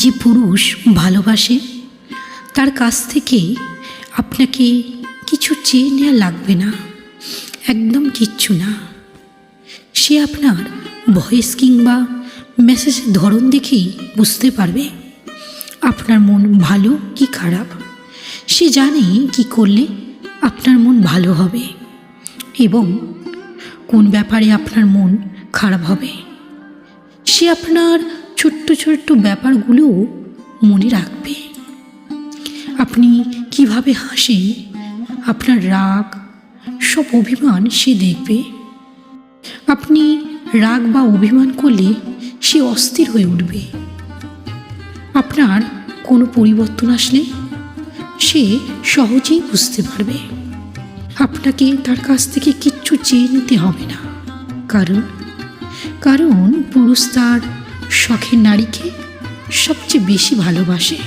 যে পুরুষ ভালোবাসে, তার কাছ থেকে আপনাকে কিছু চেয়ে নেওয়া লাগবে না, একদম কিচ্ছু না। সে আপনার ভয়েস কিংবা মেসেজের ধরন দেখেই বুঝতে পারবে, আপনার মন ভালো কি খারাপ। সে জানে কি করলে আপনার মন ভালো হবে এবং কোন ব্যাপারে আপনার মন খারাপ হবে। সে আপনার ছোট্ট ছোট্ট ব্যাপারগুলোও মনে রাখবে। আপনি কীভাবে হাসেন, আপনার রাগ, সব অভিমান সে দেখবে। আপনি রাগ বা অভিমান করলে সে অস্থির হয়ে উঠবে। আপনার কোনো পরিবর্তন আসলে সে সহজেই বুঝতে পারবে। আপনাকে তার কাছ থেকে কিচ্ছু চেয়ে নিতে হবে না। কারণ কারণ পুরুষ তার শখের নারীকে সবচেয়ে বেশি ভালোবাসে।